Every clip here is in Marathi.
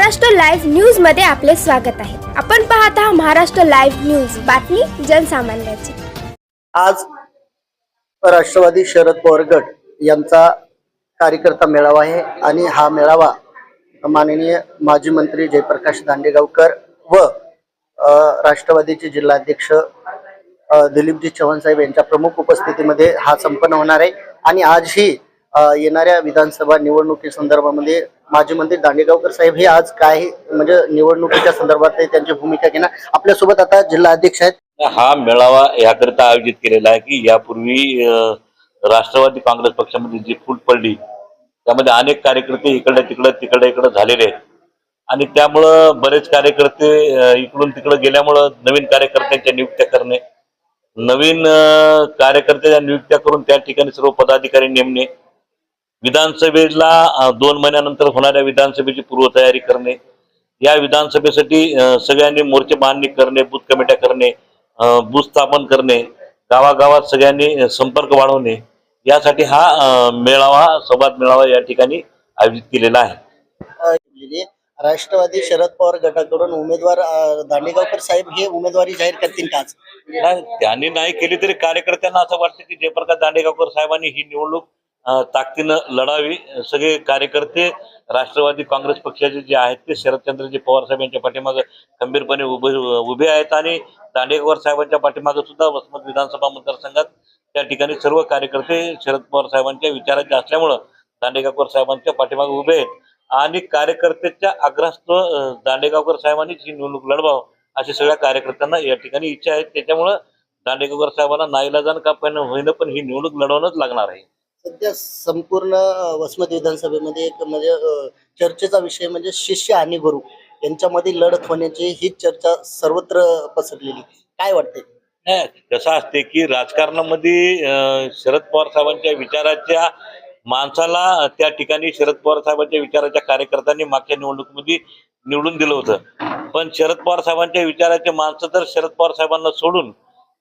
महाराष्ट्र लाईव्ह न्यूजमध्ये आपले स्वागत आहे. आपण पाहत आहात महाराष्ट्र लाईव्ह न्यूज. बातमी जनसामान्याची. आज राष्ट्रवादी शरद पवार गट यांचा कार्यकर्ता मेळावा आहे आणि हा मेळावा माननीय माजी मंत्री जयप्रकाश दांडेगावकर व राष्ट्रवादीचे जिल्हाध्यक्ष दिलीपजी चव्हाण साहेब यांच्या प्रमुख उपस्थितीमध्ये हा संपन्न होणार आहे. आणि आजही येणाऱ्या विधानसभा निवडणुकी संदर्भामध्ये माजी मंत्री दांडेगावकर साहेब हे आज काय म्हणजे निवडणुकीच्या संदर्भात त्यांची भूमिका घेणार? आपल्यासोबत आता जिल्हा अध्यक्ष आहेत. हा मेळावा याकरिता आयोजित केलेला आहे की यापूर्वी राष्ट्रवादी काँग्रेस पक्षामध्ये जी फूट पडली त्यामध्ये अनेक कार्यकर्ते इकडे तिकडे तिकडे इकडे झालेले आहेत. आणि त्यामुळं बरेच कार्यकर्ते इकडून तिकडे गेल्यामुळं नवीन कार्यकर्त्यांच्या नियुक्त्या करणे नवीन कार्यकर्त्यांच्या नियुक्त्या करून त्या ठिकाणी सर्व पदाधिकारी नेमणे विधानसभेला दोन महिन्यानंतर होणाऱ्या विधानसभेची पूर्वतयारी करणे या विधानसभेसाठी सगळ्यांनी मोर्चे बांधणी करणे बूथ कमिट्या करणे बूथ स्थापन करणे गावागावात सगळ्यांनी संपर्क वाढवणे यासाठी हा मेळावा संवाद मेळावा या ठिकाणी आयोजित केलेला आहे. राष्ट्रवादी शरद पवार गटाकडून उमेदवार दांडेगावकर साहेब हे उमेदवारी जाहीर करतील का आज? नाही, त्यांनी नाही केली तरी कार्यकर्त्यांना असं वाटतं की जयप्रकाश दांडेगावकर साहेबांनी ही निवडणूक ताकदीनं लढावी. सगळे कार्यकर्ते राष्ट्रवादी काँग्रेस पक्षाचे जे आहेत ते शरदचंद्रजी पवार साहेब यांच्या पाठीमागे खंबीरपणे उभे उभे आहेत आणि दांडेकर साहेबांच्या पाठीमागे सुद्धा वसमत विधानसभा मतदारसंघात त्या ठिकाणी सर्व कार्यकर्ते शरद पवार साहेबांच्या विचाराचे असल्यामुळं दांडेगावकर साहेबांच्या पाठीमागे उभे आहेत. आणि कार्यकर्त्याच्या आग्रहास्तव दांडेगावकर साहेबांनीच ही निवडणूक लढवावं अशी सगळ्या कार्यकर्त्यांना या ठिकाणी इच्छा आहे. त्याच्यामुळं दांडेगावकर साहेबांना नाईलाजान का पण होईना पण ही निवडणूक लढवणंच लागणार आहे. सध्या संपूर्ण वसमत विधानसभेमध्ये एक म्हणजे चर्चेचा विषय म्हणजे शिष्य आणि गुरु यांच्यामध्ये लढत होण्याची ही चर्चा सर्वत्र पसरलेली. काय वाटते कसं असते की राजकारणामध्ये शरद पवार साहेबांच्या विचाराच्या माणसाला त्या ठिकाणी शरद पवार साहेबांच्या विचाराच्या कार्यकर्त्यांनी मागच्या निवडणुकीमध्ये निवडून दिलं होतं. पण शरद पवार साहेबांच्या विचाराचे माणसं तर शरद पवार साहेबांना सोडून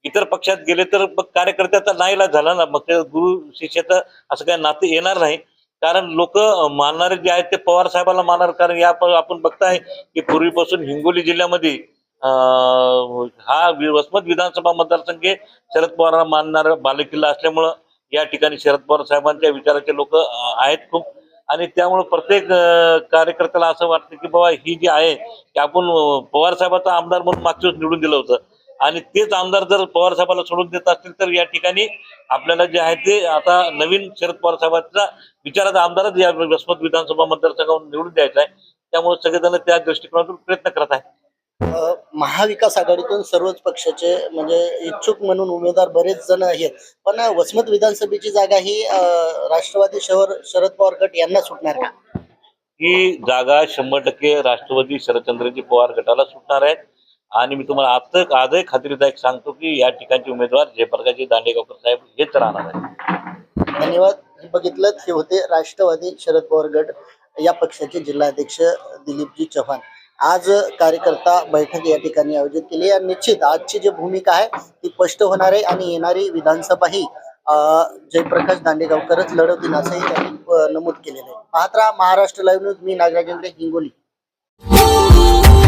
इतर पक्षात गेले तर मग कार्यकर्त्याचा नाईलाज झाला ना. मग गुरु शिष्याचं असं काही नातं येणार नाही. कारण लोक मानणारे जे आहेत ते पवार साहेबाला मानणार. कारण या आपण बघताय की पूर्वीपासून हिंगोली जिल्ह्यामध्ये हा वसमत विधानसभा मतदारसंघ शरद पवारांना मानणारा बालेकिल्ला असल्यामुळं या ठिकाणी शरद पवार साहेबांच्या विचाराचे लोक आहेत खूप. आणि त्यामुळे प्रत्येक कार्यकर्त्याला असं वाटतं की बाबा ही जी आहे की आपण पवार साहेबाचा आमदार म्हणून मागच्या निवडून दिलं होतं. आणि तेच आमदार जर पवार साहेबाला सोडून देत असतील तर या ठिकाणी आपल्याला जे आहे ते आता नवीन शरद पवार साहेबांचा विचाराचा आमदारच या वसमत विधानसभा मतदारसंघावर निवडून द्यायचा आहे. त्यामुळे सगळेजण त्या दृष्टिकोनातून प्रयत्न करत आहेत. महाविकास आघाडीतून सर्वच पक्षाचे म्हणजे इच्छुक म्हणून उमेदवार बरेच जण आहेत. पण वसमत विधानसभेची जागा ही राष्ट्रवादी शहर शरद पवार गट यांना सुटणार का? ही जागा शंभर टक्के राष्ट्रवादी शरदचंद्रजी पवार गटाला सुटणार आहेत आणि मी तुम्हाला आता आजही खात्रीदायक सांगतो की या ठिकाणचे उमेदवार जयप्रकाशजी दांडेगावकर साहेब हेच राहणार आहेत. धन्यवाद. बघितलं हे होते राष्ट्रवादी शरद पवार गट या पक्षाचे जिल्हाध्यक्ष दिलीपजी चव्हाण. आज कार्यकर्ता बैठक या ठिकाणी आयोजित केली आणि निश्चित आजची जी भूमिका आहे ती स्पष्ट होणार आहे आणि येणारी विधानसभा ही जयप्रकाश दांडेगावकरच लढवतील असंही त्यांनी नमूद केलेलं आहे. मात्र महाराष्ट्र लाईव्ह न्यूज मी Nagarajendra Hingoli.